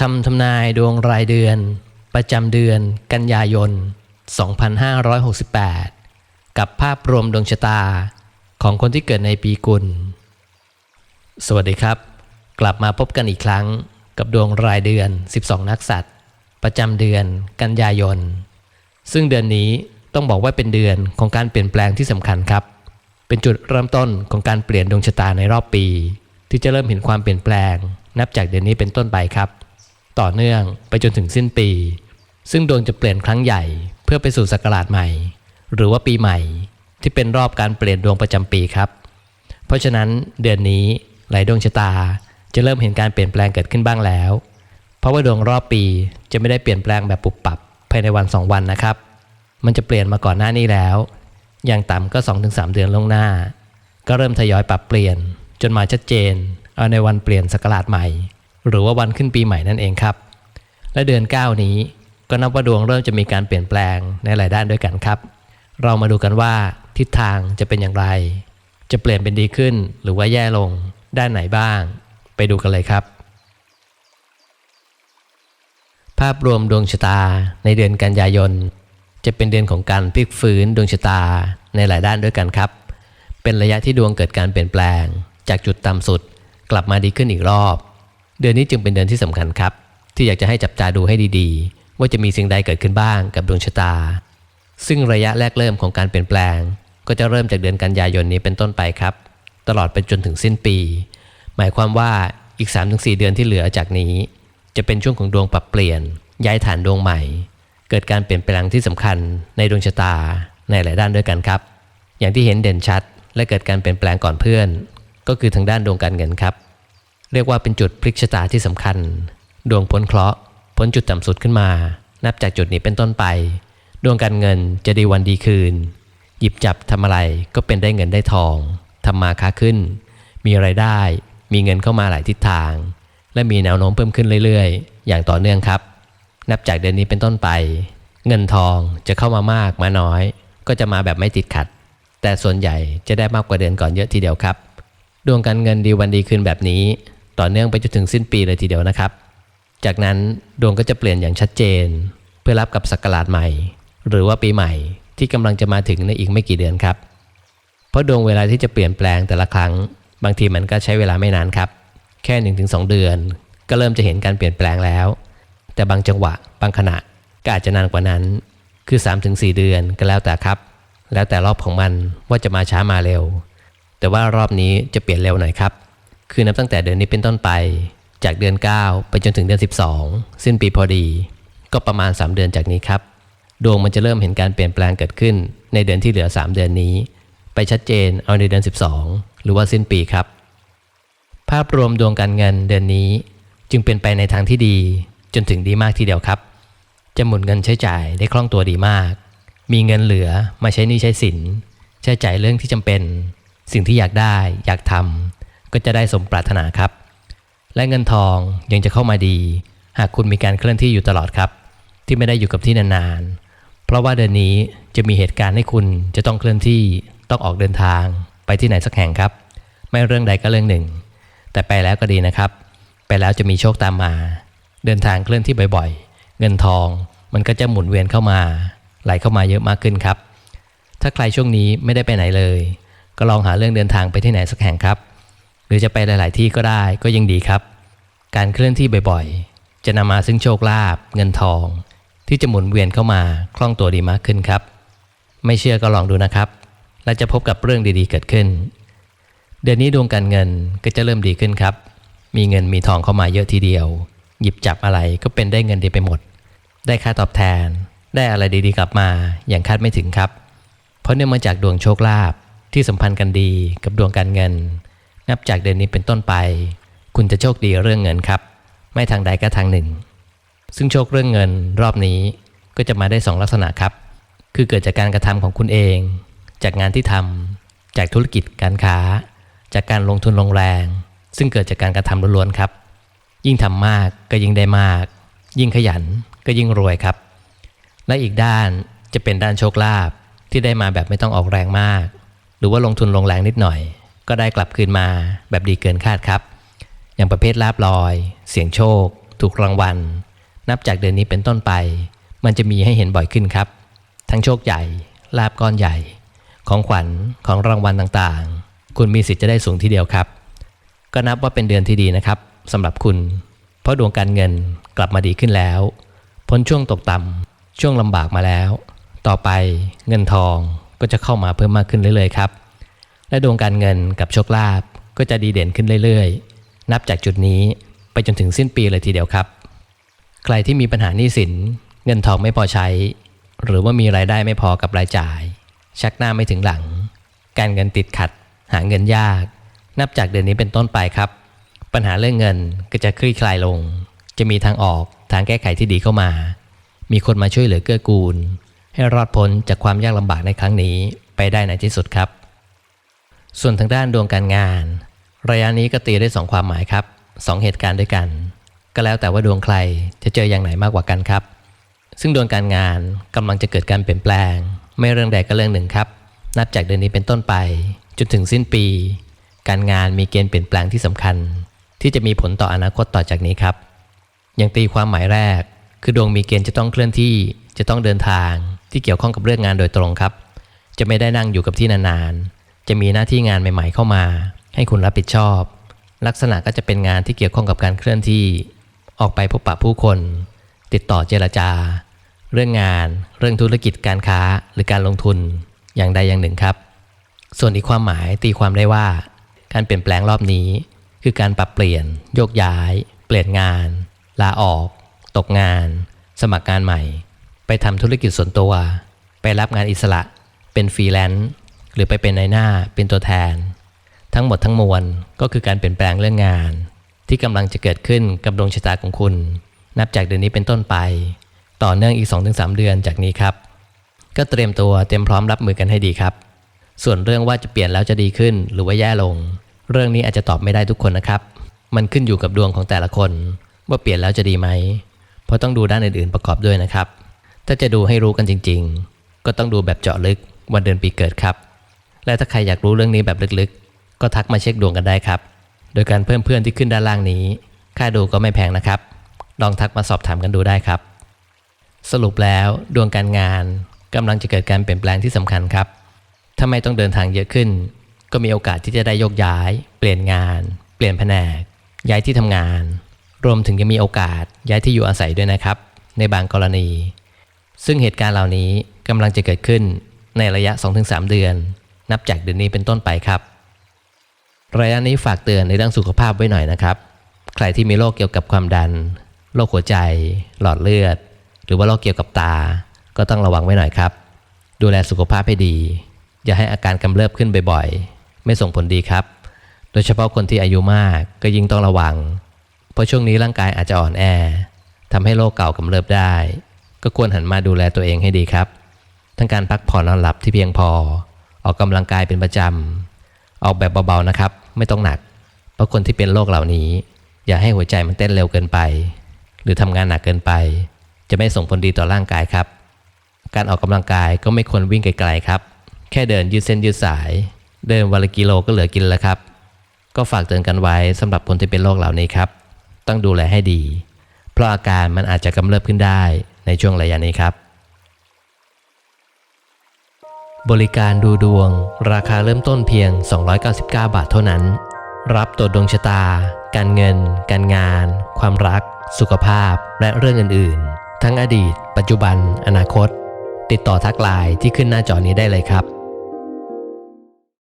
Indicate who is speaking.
Speaker 1: คำทำนายดวงรายเดือน ประจำเดือนกันยายน 2568 กับภาพรวมดวงชะตาของคนที่เกิดในปีกุล สวัสดีครับ กลับมาพบกันอีกครั้งกับดวงรายเดือน 12 นักสัตว์ ประจำเดือนกันยายน ซึ่งเดือนนี้ต้องบอกว่าเป็นเดือนของการเปลี่ยนแปลงที่สำคัญครับ เป็นจุดเริ่มต้นของการเปลี่ยนดวงชะตาในรอบปี ที่จะเริ่มเห็นความเปลี่ยนแปลง นับจากเดือนนี้เป็นต้นไปครับ ต่อเนื่องไปจนถึงสิ้นปี ซึ่งดวงจะเปลี่ยนครั้งใหญ่ เพื่อไปสู่ศักราชใหม่ หรือว่าปีใหม่ ที่เป็นรอบการเปลี่ยนดวงประจำปีครับ เพราะฉะนั้นเดือนนี้หลายดวงชะตาจะเริ่มเห็นการเปลี่ยนแปลงเกิดขึ้นบ้างแล้ว เพราะว่าดวงรอบปีจะไม่ได้เปลี่ยนแปลงแบบปุบปับภายในวัน 2 วันนะครับ มันจะเปลี่ยนมาก่อนหน้านี้แล้ว อย่างต่ำก็ 2-3 เดือนล่วงหน้า ก็เริ่มทยอยปรับเปลี่ยน จนมาชัดเจน เอาในวันเปลี่ยนศักราชใหม่ หรือว่าวันขึ้นปีใหม่นั่นเองครับ และเดือน 9 นี้ก็นับว่าดวงเริ่มจะมีการเปลี่ยนแปลงในหลายด้านด้วยกันครับ เรามาดูกันว่าทิศทางจะเป็นอย่างไร จะเปลี่ยนเป็นดีขึ้นหรือว่าแย่ลงด้านไหนบ้าง ไปดูกันเลยครับ ภาพรวมดวงชะตาในเดือนกันยายน จะเป็นเดือนของการพลิกฟื้นดวงชะตาในหลายด้านด้วยกันครับ เป็นระยะที่ดวงเกิดการเปลี่ยนแปลง จากจุดต่ำสุดกลับมาดีขึ้นอีกรอบ เดือนนี้จึงเป็นเดือนที่สำคัญครับ ที่อยากจะให้จับตาดูให้ดีๆ ว่าจะมีสิ่งใดเกิดขึ้นบ้างกับดวงชะตา ซึ่งระยะแรกเริ่มของการเปลี่ยนแปลง ก็จะเริ่มจากเดือนกันยายนนี้เป็นต้นไปครับ ตลอดไปจนถึงสิ้นปี หมายความว่าอีก 3-4 เดือนที่เหลือจากนี้ จะเป็นช่วงของดวงปรับเปลี่ยน ย้ายฐานดวงใหม่ เกิดการเปลี่ยนแปลงที่สำคัญในดวงชะตาในหลายด้านด้วยกันครับ อย่างที่เห็นเด่นชัด และเกิดการเปลี่ยนแปลงก่อนเพื่อน ก็คือทางด้านดวงการเงินครับ เรียกว่าเป็นจุดพลิกชะตาที่สำคัญ ดวงพ้นเคราะห์พ้นจุดต่ำสุดขึ้นมา นับจากจุดนี้เป็นต้นไป ดวงการเงินจะดีวันดีคืน หยิบจับทำอะไรก็เป็นได้เงินได้ทองทำมาค้าขึ้น มีไรายได้ มีเงินเข้ามาหลายทิศทาง และมีแนวโน้มเพิ่มขึ้นเรื่อยๆ อย่างต่อเนื่องครับ นับจากเดือนนี้เป็นต้นไป เงินทองจะเข้ามามากมาน้อย ก็จะมาแบบไม่ติดขัด แต่ส่วนใหญ่จะได้มากกว่าเดือนก่อนเยอะทีเดียวครับ ดวงการเงินดีวันดีคืนแบบนี้ ต่อเนื่องไปจนถึงสิ้นปีเลยทีเดียวนะครับ จากนั้นดวงก็จะเปลี่ยนอย่างชัดเจน เพื่อรับกับศักราชใหม่ หรือว่าปีใหม่ที่กำลังจะมาถึงในอีกไม่กี่เดือนครับ เพราะดวงเวลาที่จะเปลี่ยนแปลงแต่ละครั้ง บางทีมันก็ใช้เวลาไม่นานครับ แค่ 1-2 เดือน ก็เริ่มจะเห็นการเปลี่ยนแปลงแล้ว แต่บางจังหวะ บางขณะก็อาจจะนานกว่านั้น คือ 3-4 เดือนก็แล้วแต่ครับ แล้วแต่รอบของมันว่าจะมาช้ามาเร็ว แต่ว่ารอบนี้จะเปลี่ยนเร็วหน่อยครับ คือนับตั้งแต่เดือนนี้เป็นต้นไป จากเดือน 9 ไปจนถึงเดือน 12 สิ้นปีพอดี ก็ประมาณ 3 เดือนจากนี้ครับ ดวงมันจะเริ่มเห็นการเปลี่ยนแปลงเกิดขึ้น ในเดือนที่เหลือ 3 เดือนนี้ ไปชัดเจนเอาในเดือน 12 หรือว่าสิ้นปีครับ ภาพรวมดวงการเงินเดือนนี้จึงเป็นไปในทางที่ดี จนถึงดีมากทีเดียวครับ จะหมุนเงินใช้จ่ายได้คล่องตัวดีมาก มีเงินเหลือมาใช้นี้ใช้สิน ใช้จ่ายเรื่องที่จำเป็น สิ่งที่อยากได้อยากทำ ก็จะได้สมปรารถนาครับ และเงินทองยังจะเข้ามาดี หากคุณมีการเคลื่อนที่อยู่ตลอดครับ ที่ไม่ได้อยู่กับที่นานๆ เพราะว่าเดือนนี้จะมีเหตุการณ์ให้คุณจะต้องเคลื่อนที่ต้องออกเดินทางไปที่ไหนสักแห่งครับ ไม่เรื่องใดก็เรื่องหนึ่ง แต่ไปแล้วก็ดีนะครับ ไปแล้วจะมีโชคตามมา เดินทางเคลื่อนที่บ่อยๆ เงินทองมันก็จะหมุนเวียนเข้ามา ไหลเข้ามาเยอะมากขึ้นครับ ถ้าใครช่วงนี้ไม่ได้ไปไหนเลย ก็ลองหาเรื่องเดินทางไปที่ไหนสักแห่งครับ รือจะไปหลาย ๆ ที่ก็ได้ก็ยังดีครับ การเคลื่อนที่บ่อยๆ จะนำมาซึ่งโชคลาภเงินทอง ที่จะหมุนเวียนเข้ามาคล่องตัวดีมากขึ้นครับ ไม่เชื่อก็ลองดูนะครับ และจะพบกับเรื่องดีๆ เกิดขึ้น เดือนนี้ดวงการเงินก็จะเริ่มดีขึ้นครับ มีเงินมีทองเข้ามาเยอะทีเดียว หยิบจับอะไรก็เป็นได้เงินดีไปหมด ได้ค่าตอบแทน ได้อะไรดีๆ กลับมาอย่างคาดไม่ถึงครับ เพราะเนื่องมาจากดวงโชคลาภที่สัมพันธ์กันดีกับดวงการเงิน นับจากเดือนนี้เป็นต้นไป คุณจะโชคดีเรื่องเงินครับ ไม่ทางใดก็ทางหนึ่ง ซึ่งโชคเรื่องเงินรอบนี้ก็จะมาได้สองลักษณะครับ คือเกิดจากการกระทำของคุณเอง จากงานที่ทำจากธุรกิจการค้า จากการลงทุนลงแรง ซึ่งเกิดจากการกระทำล้วนๆครับ ยิ่งทำมากก็ยิ่งได้มาก ยิ่งขยันก็ยิ่งรวยครับ และอีกด้านจะเป็นด้านโชคลาภที่ได้มาแบบไม่ต้องออกแรงมาก หรือว่าลงทุนลงแรงนิดหน่อย ก็ได้กลับคืนมาแบบดีเกินคาดครับ อย่างประเภทลาบลอย เสียงโชค ถูกรางวัล นับจากเดือนนี้เป็นต้นไป มันจะมีให้เห็นบ่อยขึ้นครับ ทั้งโชคใหญ่ ลาบก้อนใหญ่ ของขวัญของรางวัลต่างๆ คุณมีสิทธิ์จะได้สูงทีเดียวครับ ก็นับว่าเป็นเดือนที่ดีนะครับสำหรับคุณ เพราะดวงการเงินกลับมาดีขึ้นแล้ว พ้นช่วงตกต่ำช่วงลำบากมาแล้ว ต่อไปเงินทองก็จะเข้ามาเพิ่มมากขึ้นเรื่อยๆครับ และดวงการเงินกับโชคลาภก็จะดีเด่นขึ้นเรื่อยๆ นับจากจุดนี้ไปจนถึงสิ้นปีเลยทีเดียวครับ ใครที่มีปัญหาหนี้สิน เงินทองไม่พอใช้ หรือว่ามีรายได้ไม่พอกับรายจ่าย ชักหน้าไม่ถึงหลัง การเงินติดขัด หาเงินยาก นับจากเดือนนี้เป็นต้นไปครับ ปัญหาเรื่องเงินก็จะคลี่คลายลง จะมีทางออกทางแก้ไขที่ดีเข้ามา มีคนมาช่วยเหลือเกื้อกูล ให้รอดพ้นจากความยากลำบากในครั้งนี้ไปได้ในที่สุดครับ ส่วนทางด้านดวงการงาน ระยะนี้ก็ตีได้สองความหมายครับสองเหตุการณ์ด้วยกัน ก็แล้วแต่ว่าดวงใครจะเจออย่างไหนมากกว่ากันครับ ซึ่งดวงการงานกำลังจะเกิดการเปลี่ยนแปลง ไม่เรื่องใดก็เรื่องหนึ่งครับ นับจากเดือนนี้เป็นต้นไป จนถึงสิ้นปี การงานมีเกณฑ์เปลี่ยนแปลงที่สำคัญ ที่จะมีผลต่ออนาคตต่อจากนี้ครับอย่างตีความหมายแรก คือดวงมีเกณฑ์จะต้องเคลื่อนที่จะต้องเดินทางที่เกี่ยวข้องกับเรื่องงานโดยตรงครับ จะไม่ได้นั่งอยู่กับที่นานๆ จะมีหน้าที่งานใหม่ๆเข้ามา ให้คุณรับผิดชอบ ลักษณะก็จะเป็นงานที่เกี่ยวข้องกับการเคลื่อนที่ ออกไปพบปะผู้คน ติดต่อเจรจา เรื่องงาน เรื่องธุรกิจการค้าหรือการลงทุนอย่างใดอย่างหนึ่งครับ ส่วนอีกความหมายตีความได้ว่า การเปลี่ยนแปลงรอบนี้ คือการปรับเปลี่ยน โยกย้าย เปลี่ยนงาน ลาออก ตกงาน สมัครงานใหม่ ไปทำธุรกิจส่วนตัว ไปรับงานอิสระ เป็นฟรีแลนซ์ หรือไปเป็นนายหน้าเป็นตัวแทน ทั้งหมดทั้งมวลก็คือการเปลี่ยนแปลงเรื่องงาน ที่กำลังจะเกิดขึ้นกับดวงชะตาของคุณ นับจากเดือนนี้เป็นต้นไป ต่อเนื่องอีก 2-3 เดือนจากนี้ครับ ก็เตรียมตัวเตรียมพร้อมรับมือกันให้ดีครับ ส่วนเรื่องว่าจะเปลี่ยนแล้วจะดีขึ้นหรือว่าแย่ลง เรื่องนี้อาจจะตอบไม่ได้ทุกคนนะครับ มันขึ้นอยู่กับดวงของแต่ละคน ว่าเปลี่ยนแล้วจะดีไหมเพราะต้องดูด้านอื่นๆประกอบด้วยนะครับ ถ้าจะดูให้รู้กันจริง ๆ ก็ต้องดูแบบเจาะลึกวันเดือนปีเกิดครับ และถ้าใครอยากรู้เรื่องนี้แบบลึกๆ ก็ทักมาเช็คดวงกันได้ครับ โดยการเพิ่มเพื่อนที่ขึ้นด้านล่างนี้ ค่าดูก็ไม่แพงนะครับ ลองทักมาสอบถามกันดูได้ครับ สรุปแล้วดวงการงานกำลังจะเกิดการเปลี่ยนแปลงที่สำคัญครับ ถ้าไม่ต้องเดินทางเยอะขึ้น ก็มีโอกาสที่จะได้ยกย้าย เปลี่ยนงาน เปลี่ยนแผนก ย้ายที่ทำงาน รวมถึงยังมีโอกาสย้ายที่อยู่อาศัยด้วยนะครับ ในบางกรณี ซึ่งเหตุการณ์เหล่านี้กำลังจะเกิดขึ้นในระยะ 2-3 เดือน นับจากเดือนนี้เป็นต้นไปครับ ระยะนี้ฝากเตือนในเรื่องสุขภาพไว้หน่อยนะครับ ใครที่มีโรคเกี่ยวกับความดัน โรคหัวใจ หลอดเลือด หรือว่าโรคเกี่ยวกับตา ก็ต้องระวังไว้หน่อยครับ ดูแลสุขภาพให้ดี อย่าให้อาการกำเริบขึ้นบ่อยๆ ไม่ส่งผลดีครับ โดยเฉพาะคนที่อายุมากก็ยิ่งต้องระวัง เพราะช่วงนี้ร่างกายอาจจะอ่อนแอทำให้โรคเก่ากำเริบได้ ก็ควรหันมาดูแลตัวเองให้ดีครับ ทั้งการพักผ่อนนอนหลับที่เพียงพอ ออกกำลังกายเป็นประจำออกแบบเบาๆนะครับ ไม่ต้องหนัก เพราะคนที่เป็นโรคเหล่านี้ อย่าให้หัวใจมันเต้นเร็วเกินไป หรือทำงานหนักเกินไป จะไม่ส่งผลดีต่อร่างกายครับ การออกกำลังกายก็ไม่ควรวิ่งไกลๆครับ แค่เดินยืดเส้นยืดสาย เดินวันละกิโลก็เหลือกินแล้วครับ ก็ฝากเตือนกันไว้สำหรับคนที่เป็นโรคเหล่านี้ครับ ต้องดูแลให้ดี เพราะอาการมันอาจจะกำเริบขึ้นได้ในช่วงระยะนี้ครับ บริการดูดวง ราคาเริ่มต้นเพียง 299 บาทเท่านั้น รับตรวจดวงชะตา การเงิน การงาน ความรัก สุขภาพ และเรื่องอื่น ๆ ทั้งอดีต ปัจจุบัน อนาคต ติดต่อทักไลน์ที่ขึ้นหน้าจอนี้ได้เลยครับ